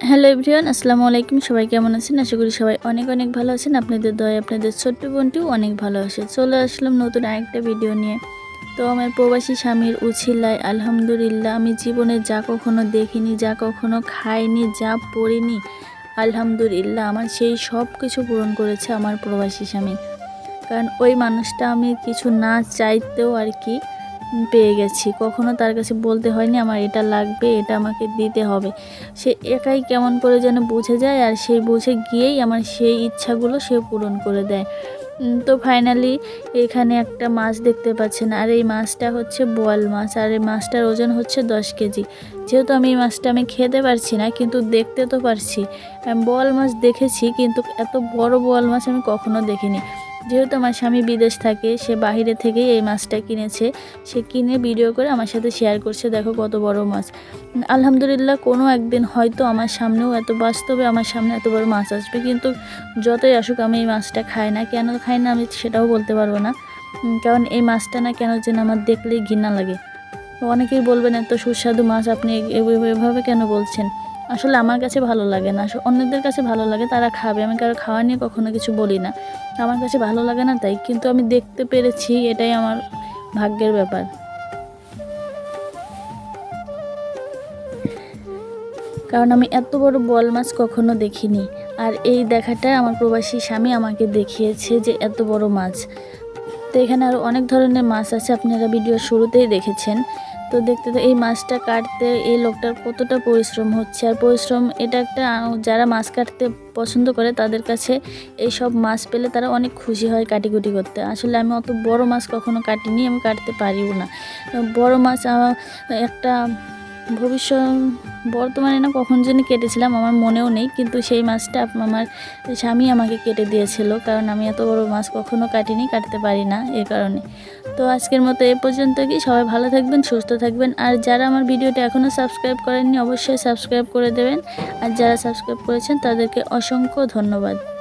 Hello everyone, আসসালামু আলাইকুম। সবাই কেমন আছেন? আশা করি সবাই অনেক অনেক ভালো আছেন। আপনাদের দয় আপনাদের ছোট্ট বোনটিও অনেক ভালো আছে। চলে আসলাম নতুন আরেকটা ভিডিও নিয়ে। তো আমার প্রবাসী স্বামীর উছিলায়, আলহামদুলিল্লাহ, আমি জীবনে যা কখনো দেখিনি, যা কখনো খাইনি, যা পড়িনি, আলহামদুলিল্লাহ, আমার সেই সব কিছু পূরণ করেছে আমার প্রবাসী স্বামী। কারণ ওই মানুষটা আমি কিছু না চাইতেও আর কি পেয়ে গেছি। কখনো তার কাছে বলতে হয়নি, আমার এটা লাগবে, এটা আমাকে দিতে হবে। সে একাই কেমন করে যেন বুঝে যায় আর সেই বুঝে গিয়েই আমার সেই ইচ্ছাগুলো সে পূরণ করে দেয়। তো ফাইনালি এখানে একটা মাছ দেখতে পাচ্ছেন আর এই মাছটা হচ্ছে বোয়াল মাছ আর এই মাছটার ওজন হচ্ছে দশ কেজি। যেহেতু আমি এই মাছটা আমি খেতে পারছি না, কিন্তু দেখতে তো পারছি। বোয়াল মাছ দেখেছি, কিন্তু এত বড় বোয়াল মাছ আমি কখনো দেখিনি। যেহেতু আমার স্বামী বিদেশ থাকে, সে বাইরে থেকেই এই মাছটা কিনেছে। সে কিনে ভিডিও করে আমার সাথে শেয়ার করছে, দেখো কত বড় মাছ। আলহামদুলিল্লাহ, কোনো একদিন হয়তো আমার সামনেও এত বাস্তবে আমার সামনে এত বড় মাছ আসবে, কিন্তু যতই আসুক আমি এই মাছটা খাই না। কেন খাই না আমি সেটাও বলতে পারব না। কারণ এই মাছটা না কেন যেন আমার দেখলেই ঘৃণা লাগে। অনেকেই বলবেন, এত সুস্বাদু মাছ আপনি এভাবে কেন বলছেন? আসলে আমার কাছে ভালো লাগে না। অন্যদের কাছে ভালো লাগে, তারা খাবে। আমি কারও খাওয়া নিয়ে কখনো কিছু বলি না। আমার কাছে ভালো লাগে না তাই, কিন্তু আমি দেখতে পেরেছি, এটাই আমার ভাগ্যের ব্যাপার। কারণ আমি এত বড় বল মাছ কখনো দেখিনি। আর এই দেখাটা আমার প্রবাসী স্বামী আমাকে দেখিয়েছে যে এত বড় মাছ। তো এখানে আরও অনেক ধরনের মাছ আছে, আপনারা ভিডিও শুরুতেই দেখেছেন। তো দেখতে তো এই মাছটা কাটতে এই লোকটার কতটা পরিশ্রম হচ্ছে। আর পরিশ্রম এটা একটা, যারা মাছ কাটতে পছন্দ করে তাদের কাছে এই সব মাছ পেলে তারা অনেক খুশি হয় কাটিকুটি করতে। আসলে আমি অত বড় মাছ কখনো কাটিনি, আমি কাটতে পারিও না। বড় মাছ একটা ভবিষ্যৎ বর্তমানে না কখন জানি কেটেছিলাম, আমার মনেও নেই, কিন্তু সেই মাছটা আমার স্বামী আমাকে কেটে দিয়েছিল, কারণ আমি এত বড় মাছ কখনো কাটিনি, কাটতে পারি না এ কারণে। তো আজকের মতো এ পর্যন্ত কি, সবাই ভালো থাকবেন, সুস্থ থাকবেন, আর যারা আমার ভিডিওটা এখনও সাবস্ক্রাইব করেননি, অবশ্যই সাবস্ক্রাইব করে দেবেন, আর যারা সাবস্ক্রাইব করেছেন তাদেরকে অসংখ্য ধন্যবাদ।